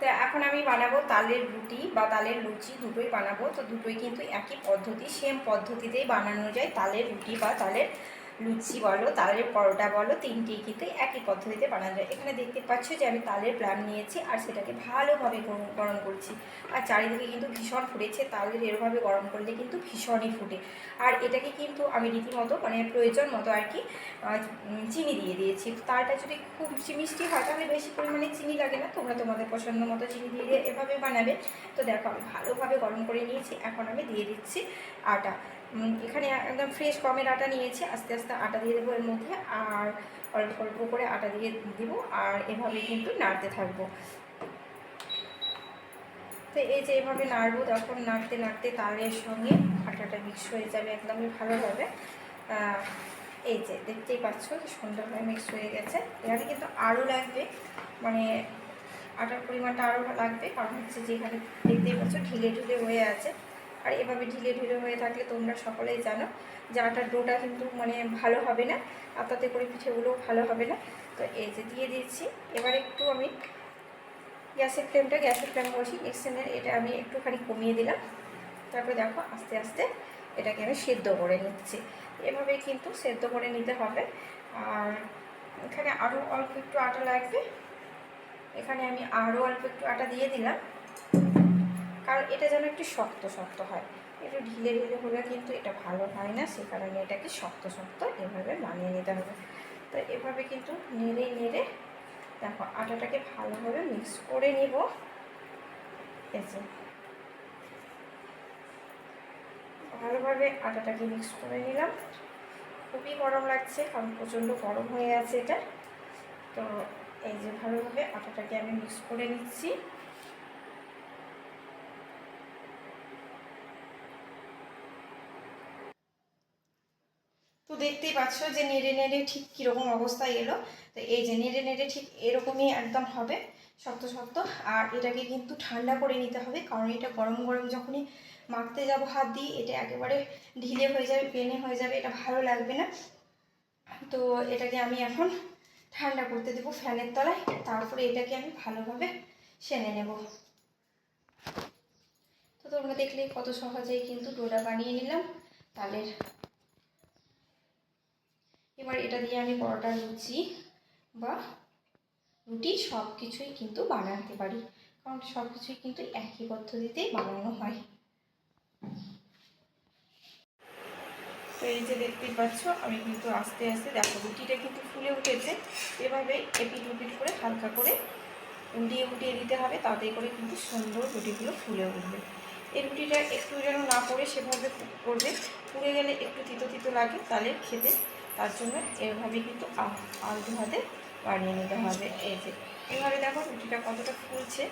তো এখন আমি বানাবো তালের রুটি বা তালের লুচি, দুটোই বানাবো। তো দুটোই কিন্তু একই পদ্ধতি সেম পদ্ধতিতেই বানানো যায় তালের রুটি বা তালের লুচি বলো, তালের পরোটা বলো, তিনটেই কিন্তু একই পদ্ধতিতে বানানো যায়। এখানে দেখতে পাচ্ছ যে আমি তালের প্ল্যান নিয়েছি আর সেটাকে ভালোভাবে গরম করছি। আর চারিদিকে কিন্তু ভীষণ ফুটেছে, তালের এরভাবে গরম করলে কিন্তু ভীষণই ফুটে। আর এটাকে কিন্তু আমি রীতিমতো মানে প্রয়োজন মতো আর কি চিনি দিয়ে দিয়েছি। তালটা যদি খুব মিষ্টি হয়, তাহলে বেশি পরিমাণে চিনি লাগে না, তোমরা তোমাদের পছন্দ মতো চিনি দিয়ে এভাবে বানাবে। তো দেখো, আমি ভালোভাবে গরম করে নিয়েছি, এখন আমি দিয়ে দিচ্ছি আটা। এখানে একদম ফ্রেশ গমের আটা নিয়েছি। আস্তে আস্তে আটা দিয়ে দেবো এর মধ্যে। আর অল্প অল্প করে আটা দিয়ে দিব। আর এভাবে কিন্তু নাড়তে থাকব। তো এই যে এভাবে নাড়বো তখন নাড়তে নাড়তে তালের সঙ্গে আটাটা মিক্স হয়ে যাবে একদমই ভালোভাবে। এই যে দেখতেই পাচ্ছ সুন্দরভাবে মিক্স হয়ে গেছে। এখানে কিন্তু আরও লাগবে। মানে আটার পরিমাণটা আরও লাগবে। কারণ হচ্ছে যে এখানে দেখতেই পাচ্ছ ঢিলে ঢিলে হয়ে আছে। আর এভাবে ঢিলে ঢিলে হয়ে থাকলে তোমরা সকলেই জানো যে আটার ডোটা কিন্তু মানে ভালো হবে না, আর তাতে করে পিঠেগুলোও ভালো হবে না। তো এই যে দিয়ে দিয়েছি এবার একটু আমি গ্যাসের ফ্লেমটা, গ্যাসের ফ্লেম বসি ইন্ডাকশানের এটা আমি একটুখানি কমিয়ে দিলাম। তারপরে দেখো আস্তে আস্তে এটাকে আমি সেদ্ধ করে নিচ্ছি। এভাবে কিন্তু সেদ্ধ করে নিতে হবে। আর এখানে আরও অল্প একটু আটা লাগবে। এখানে আমি আরও অল্প একটু আটা দিয়ে দিলাম। কারণ এটা যেন একটু শক্ত শক্ত হয়। একটু ঢিলে ঢিলে হলে কিন্তু এটা ভালো হয় না, সে কারণে এটাকে শক্ত শক্ত এভাবে বানিয়ে নিতে হবে। তো এভাবে কিন্তু নেড়ে নেড়ে দেখো আটাটাকে ভালোভাবে মিক্স করে নিব। যে। ভালোভাবে আটাটাকে মিক্স করে নিলাম। খুবই গরম লাগছে কারণ প্রচণ্ড গরম হয়ে আছে এটা। তো এই যে ভালোভাবে আটাটাকে আমি মিক্স করে নিচ্ছি। দেখতেই পাচ্ছ যে নেড়ে নেড়ে ঠিক কীরকম অবস্থায় এলো। তো এই যে নেড়ে নেড়ে ঠিক এরকমই একদম হবে, শক্ত শক্ত। আর এটাকে কিন্তু ঠান্ডা করে নিতে হবে, কারণ এটা গরম গরম যখনই মাখতে যাব হাত দিয়ে, এটা একেবারে ঢিলে হয়ে যাবে, পেনে হয়ে যাবে, এটা ভালো লাগবে না। তো এটাকে আমি এখন ঠান্ডা করতে দেবো ফ্যানের তলায়, তারপরে এটাকে আমি ভালোভাবে সেনে নেব। তো তোমরা দেখলে কত সহজেই কিন্তু ডোরা বানিয়ে নিলাম। তালের এবার এটা দিয়ে আমি পরোটা, লুচি বা রুটি সব কিছুই কিন্তু বানাতে পারি। কারণ সব কিছুই কিন্তু একই পদ্ধতিতেই বানানো হয়। তো এই যে দেখতেই পাচ্ছ, আমি কিন্তু আস্তে আস্তে দেখো রুটিটা কিন্তু ফুলে উঠেছে। এভাবে এপিট উপিট করে হালকা করে উল্টিয়ে উল্টিয়ে দিতে হবে, তাতে করে কিন্তু সুন্দর রুটিগুলো ফুলে উঠবে। এই রুটিটা একটু যেন না পড়ে সেভাবে করবে। পুড়ে গেলে একটু তিতো তিতো লাগে, তাহলে খেতে তার জন্য এভাবে কিন্তু আলতো হাতে বানিয়ে নিতে হবে। এই যে, এভাবে দেখো রুটিটা কতটা ফুলছে।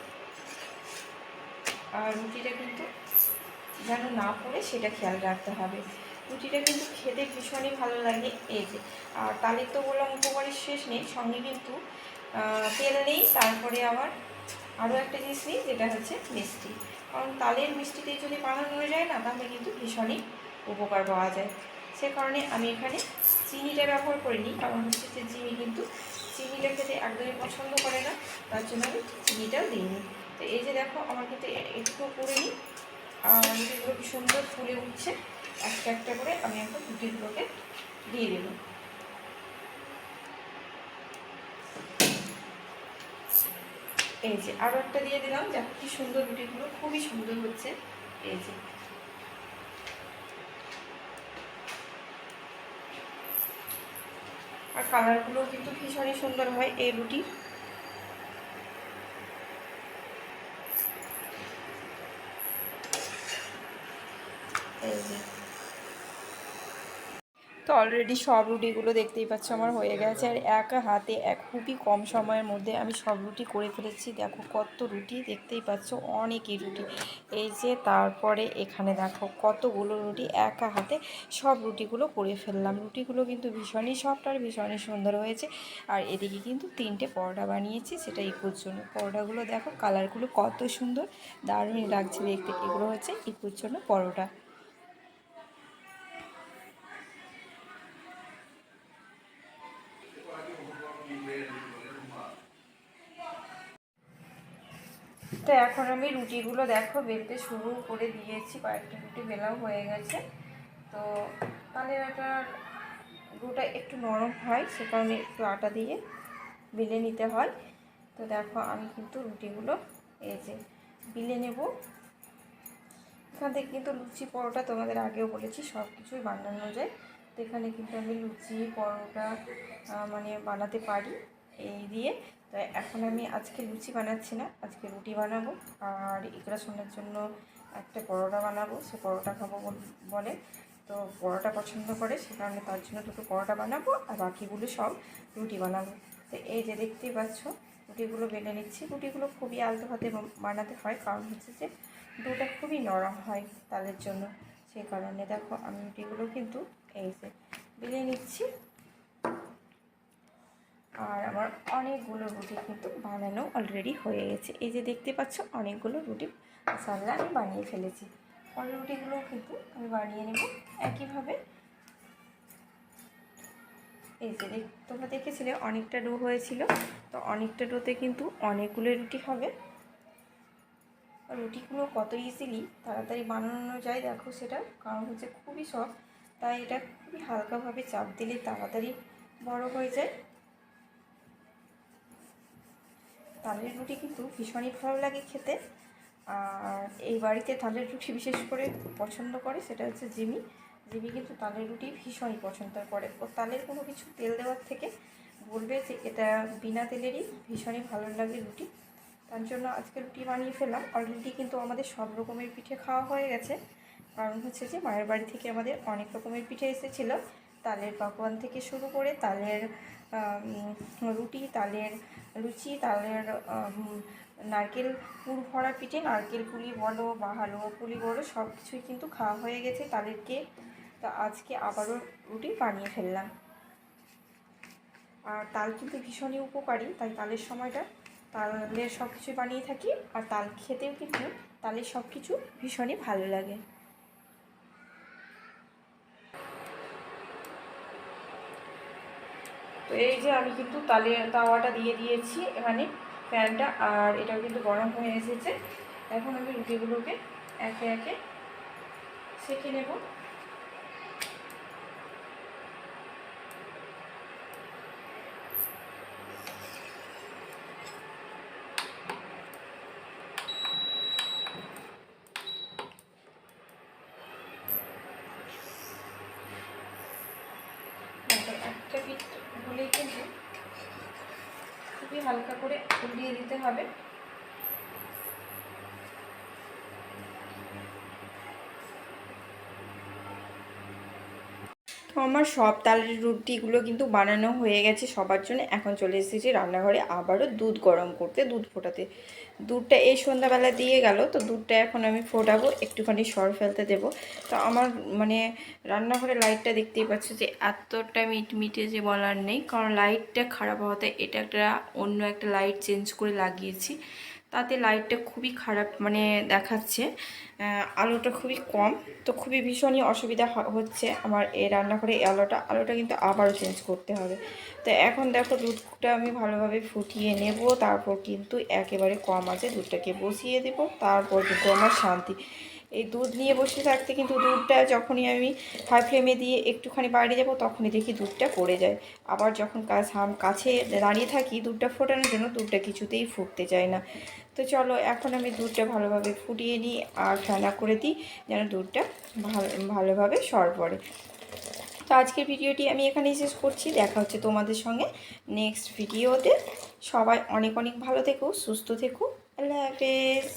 আর রুটিটা কিন্তু যেন না পড়ে সেটা খেয়াল রাখতে হবে। রুটিটা কিন্তু খেতে ভীষণই ভালো লাগে। এই যে, আর তালের তো বললাম উপকারের শেষ নেই, সঙ্গে কিন্তু তেল নেই, তারপরে আবার আরও একটা জিনিস নেই, যেটা হচ্ছে মিষ্টি। কারণ তালের মিষ্টিতে যদি বানানো যায় না, তাহলে কিন্তু ভীষণই উপকার পাওয়া যায়। সে কারণে আমি এখানে চিনিটা ব্যবহার করিনি, কারণ হচ্ছে যে চিনি কিন্তু চিনিটা খেতে একদমই পছন্দ করে না, তার জন্য আমি চিনিটাও দিইনি। তো এই যে দেখো, আমার কিন্তু একটু করে নিই। আর কি সুন্দর ফুলে উঠছে, একটা একটা করে আমি এখন রুটিগুলোকে দিয়ে দেবো। এই যে আরও একটা দিয়ে দিলাম, দেখো কি সুন্দর রুটিগুলো খুবই সুন্দর হচ্ছে। এই যে আর কালারগুলোও কিন্তু ভীষণই সুন্দর হয় এই রুটি এই যে তো অলরেডি সব রুটিগুলো দেখতেই পাচ্ছ আমার হয়ে গেছে। আর এক হাতে এক খুবই কম সময়ের মধ্যে আমি সব রুটি করে ফেলেছি। দেখো কত রুটি দেখতেই পাচ্ছ, অনেকই রুটি। এই যে তারপরে এখানে দেখো কতগুলো রুটি এক হাতে সব রুটিগুলো করে ফেললাম। রুটিগুলো কিন্তু ভীষণই সফট আর ভীষণই সুন্দর হয়েছে। আর এদিকে কিন্তু তিনটে পরোটা বানিয়েছি, সেটা ইকুর জন্য। পরোটাগুলো দেখো কালারগুলো কত সুন্দর দারুণ লাগছে দেখতে। এগুলো হচ্ছে ইকুর জন্য পরোটা। তো এখন আমি রুটিগুলো দেখো, বেলতে শুরু করে দিয়েছি, কয়েকটা রুটি বেলাও হয়ে গেছে। তো তাহলে এটার রুটা একটু নরম হয়, সে কারণে একটু আটা দিয়ে বেলে নিতে হয়। তো দেখো আমি কিন্তু রুটিগুলো এই যে বিলে নেব। এখান থেকে কিন্তু লুচি পরোটা তোমাদের আগেও বলেছি, সব কিছুই বানানো যায়। তো এখানে কিন্তু আমি লুচি, পরোটা মানে বানাতে পারি। এই দিয়ে। তো এখন আমি আজকে লুচি বানাচ্ছি না, আজকে রুটি বানাবো। আর ইকরা শোনার জন্য একটা পরোটা বানাবো, সে পরোটা খাব বলে তো পরোটা পছন্দ করে, সে কারণে তার জন্য দুটো পরোটা বানাবো, আর বাকিগুলো সব রুটি বানাবো। তো এই যে দেখতেই পাচ্ছ, রুটিগুলো বেলে নিচ্ছি। রুটিগুলো খুবই আলতো হাতে বানাতে হয়, কারণ হচ্ছে যে দুটা খুবই নরম হয় তাদের জন্য। সেই কারণে দেখো আমি রুটিগুলো কিন্তু এই যে বেলে নিচ্ছি। আর আমার অনেকগুলো রুটি কিন্তু বানানো অলরেডি হয়ে গেছে। এই যে দেখতে পাচ্ছ, অনেকগুলো রুটি মশাল্লা আমি বানিয়ে ফেলেছি। পরের রুটিগুলোও কিন্তু আমি বানিয়ে নেব একইভাবে। এই যে দেখ, তোমরা দেখেছিলে অনেকটা ডো হয়েছিল, তো অনেকটা ডোতে কিন্তু অনেকগুলো রুটি হবে। রুটিগুলো কত ইজিলি তাড়াতাড়ি বানানো যায় দেখো সেটা, কারণ হচ্ছে খুবই সফট তাই এটা খুবই হালকাভাবে চাপ দিলে তাড়াতাড়ি বড় হয়ে যায়। তালের রুটি কিন্তু ভীষণই ভালো লাগে খেতে। আর এই বাড়িতে তালের রুটি বিশেষ করে পছন্দ করে সেটা হচ্ছে জিমি। জিমি কিন্তু তালের রুটি ভীষণই পছন্দ করে। ও তালের কোনো কিছু তেল দেওয়ার থেকে বলবে যে এটা বিনা তেলেরই ভীষণই ভালো লাগে রুটি। তার জন্য আজকে রুটি বানিয়ে ফেললাম। অলরেডি কিন্তু আমাদের সব রকমের পিঠে খাওয়া হয়ে গেছে। কারণ হচ্ছে যে মায়ের বাড়ি থেকে আমাদের অনেক রকমের পিঠে এসেছিল। তালের পাকোয়ান থেকে শুরু করে তালের রুটি, তালের লুচি, তালের নারকেল পুর ভরা পিঠে, নারকেল, পুলি বলো বা হালুয়া, পুলি বলো সব কিছুই কিন্তু খাওয়া হয়ে গেছে তালের কেক তা আজকে আবারও রুটি বানিয়ে ফেললাম। আর তাল কিন্তু ভীষণই উপকারী, তাই তালের সময়টা তালের সব কিছুই বানিয়ে থাকি। আর তাল খেতেও কিন্তু তালের সব কিছু ভীষণই ভালো লাগে। তো এই যে আমি কিন্তু তালে, তাওয়াটা দিয়ে দিয়েছি এখানে প্যানটা, আর এটাও কিন্তু গরম হয়ে এসেছে। এখন আমি রুটিগুলোকে একে একে সেঁকে নেব দেখো, একটা পিঠ কিন্তু খুবই হালকা করে উল্টিয়ে দিতে হবে। আমার সব তালের রুটিগুলো কিন্তু বানানো হয়ে গেছে সবার জন্য। এখন চলে এসেছি রান্নাঘরে আবারও দুধ গরম করতে, দুধ ফোটাতে। দুধটা এই সন্ধ্যাবেলা দিয়ে গেল, তো দুধটা এখন আমি ফোটাবো, একটুখানি সর ফেলতে দেব। তো আমার মানে রান্নাঘরে লাইটটা দেখতেই পাচ্ছ যে এতটা মিট মিটে যে বলার নেই, কারণ লাইটটা খারাপ হওয়াতে এটা একটা অন্য একটা লাইট চেঞ্জ করে লাগিয়েছি। তাতে লাইটটা খুবই খারাপ মানে দেখাচ্ছে। আলোটা খুবই কম, তো খুবই ভীষণই অসুবিধা হচ্ছে আমার এই রান্নাঘরে এই আলোটা। আলোটা কিন্তু আবারও চেঞ্জ করতে হবে। তো এখন দেখো দুধটা আমি ভালোভাবে ফুটিয়ে নেব, তারপর কিন্তু একেবারে কম আছে, দুধটাকে বসিয়ে দেব, তারপর কিন্তু আমার শান্তি। এই দুধ নিয়ে বসে থাকতে কিন্তু দুধটা যখনই আমি হাই ফ্লেমে দিয়ে একটুখানি বাইরে যাব, তখনই দেখি দুধটা পড়ে যায়। আবার যখন কাজ হাম কাছে দাঁড়িয়ে থাকি, দুধটা ফোটানোর জন্য দুধটা কিছুতেই ফুটতে চায় না। তো চলো, এখন আমি দুধটা ভালোভাবে ফুটিয়ে নিই আর ফেনা করে দিই, যেন দুধটা ভালো, ভালোভাবে সর পড়ে তো আজকের ভিডিওটি আমি এখানেই শেষ করছি। দেখা হচ্ছে তোমাদের সঙ্গে নেক্সট ভিডিওতে। সবাই অনেক অনেক ভালো থেকো, সুস্থ থেকো। আল্লাহ হাফেজ।